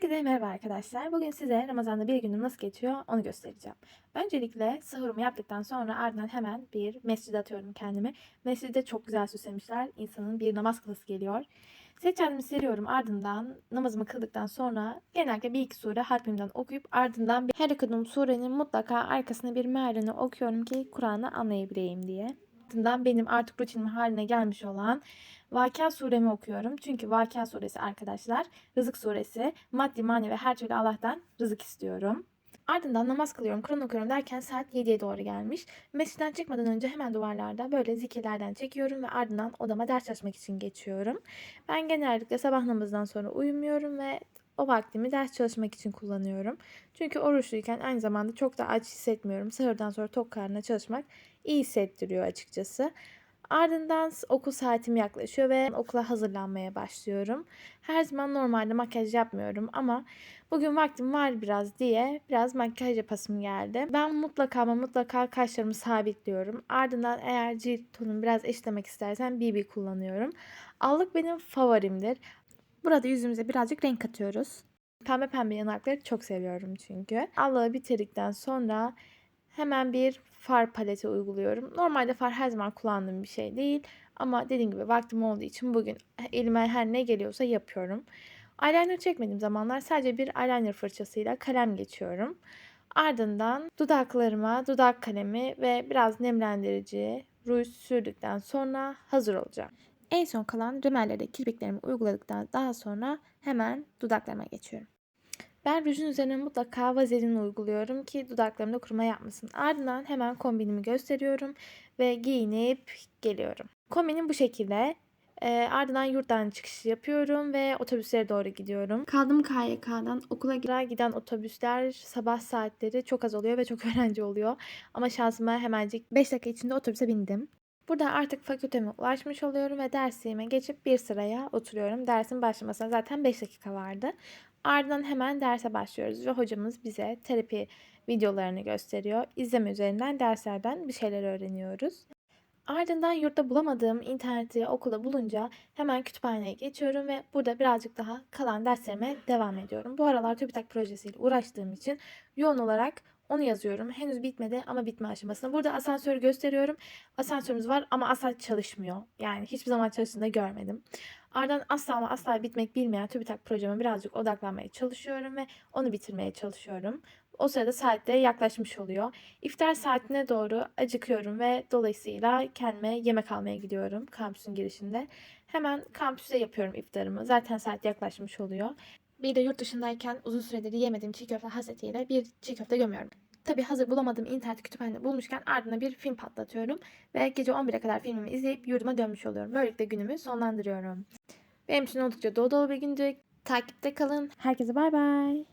Herkese merhaba arkadaşlar. Bugün size Ramazan'da bir günüm nasıl geçiyor onu göstereceğim. Öncelikle sahurumu yaptıktan sonra ardından hemen bir mescide atıyorum kendimi. Mescide çok güzel süslemişler. İnsanın bir namaz kılası geliyor. Seccademi seriyorum ardından namazımı kıldıktan sonra genellikle bir iki sure harfimden okuyup ardından bir her okuduğum surenin mutlaka arkasına bir mealini okuyorum ki Kur'an'ı anlayabileyim diye. Ardından benim artık rutinim haline gelmiş olan Vakia suremi okuyorum. Çünkü Vakia suresi arkadaşlar rızık suresi. Maddi manevi her türlü Allah'tan rızık istiyorum. Ardından namaz kılıyorum, Kur'an okuyorum derken saat 7'ye doğru gelmiş. Mescitten çıkmadan önce hemen duvarlarda böyle zikirlerden çekiyorum ve ardından odama ders çalışmak için geçiyorum. Ben genellikle sabah namazından sonra uyumuyorum ve o vaktimi ders çalışmak için kullanıyorum. Çünkü oruçluyken aynı zamanda çok da aç hissetmiyorum. Sahurdan sonra tok karnına çalışmak iyi hissettiriyor açıkçası. Ardından okul saatim yaklaşıyor ve okula hazırlanmaya başlıyorum. Her zaman normalde makyaj yapmıyorum ama bugün vaktim var biraz diye biraz makyaj yapasım geldi. Ben mutlaka ama mutlaka kaşlarımı sabitliyorum. Ardından eğer cilt tonumu biraz eşitlemek istersen BB kullanıyorum. Allık benim favorimdir. Burada yüzümüze birazcık renk katıyoruz. Pembe pembe yanakları çok seviyorum çünkü. Allığı bitirdikten sonra hemen bir far paleti uyguluyorum. Normalde far her zaman kullandığım bir şey değil. Ama dediğim gibi vaktim olduğu için bugün elime her ne geliyorsa yapıyorum. Eyeliner çekmediğim zamanlar sadece bir eyeliner fırçasıyla kalem geçiyorum. Ardından dudaklarıma dudak kalemi ve biraz nemlendirici ruj sürdükten sonra hazır olacağım. En son kalan rümellere kirpiklerimi uyguladıktan daha sonra hemen dudaklarıma geçiyorum. Ben rujun üzerine mutlaka vazelin uyguluyorum ki dudaklarımda kuruma yapmasın. Ardından hemen kombinimi gösteriyorum ve giyinip geliyorum. Kombinim bu şekilde. E, ardından yurttan çıkışı yapıyorum ve otobüslere doğru gidiyorum. Kaldım KYK'dan okula giden otobüsler sabah saatleri çok az oluyor ve çok öğrenci oluyor. Ama şansıma hemencik 5 dakika içinde otobüse bindim. Burada artık fakülteme ulaşmış oluyorum ve dersime geçip bir sıraya oturuyorum. Dersin başlamasına zaten 5 dakika vardı. Ardından hemen derse başlıyoruz ve hocamız bize terapi videolarını gösteriyor. İzleme üzerinden derslerden bir şeyler öğreniyoruz. Ardından yurtta bulamadığım interneti okulda bulunca hemen kütüphaneye geçiyorum ve burada birazcık daha kalan derslerime devam ediyorum. Bu aralar TÜBİTAK projesiyle uğraştığım için yoğun olarak onu yazıyorum. Henüz bitmedi ama bitme aşamasında. Burada asansörü gösteriyorum. Asansörümüz var ama asla çalışmıyor. Yani hiçbir zaman çalıştığını görmedim. Ardından asla ama asla bitmek bilmeyen TÜBİTAK projeme birazcık odaklanmaya çalışıyorum ve onu bitirmeye çalışıyorum. O sırada saatte yaklaşmış oluyor. İftar saatine doğru acıkıyorum ve dolayısıyla kendime yemek almaya gidiyorum kampüsün girişinde. Hemen kampüste yapıyorum iftarımı. Zaten saat yaklaşmış oluyor. Bir de yurt dışındayken uzun süredir yemediğim çiğ köfte hasretiyle bir çiğ köfte gömüyorum. Tabii hazır bulamadığım internet kütüphanede bulmuşken ardına bir film patlatıyorum. Ve gece 11'e kadar filmimi izleyip yurduma dönmüş oluyorum. Böylelikle günümü sonlandırıyorum. Benim için oldukça dolu dolu bir gündü. Takipte kalın. Herkese bay bay.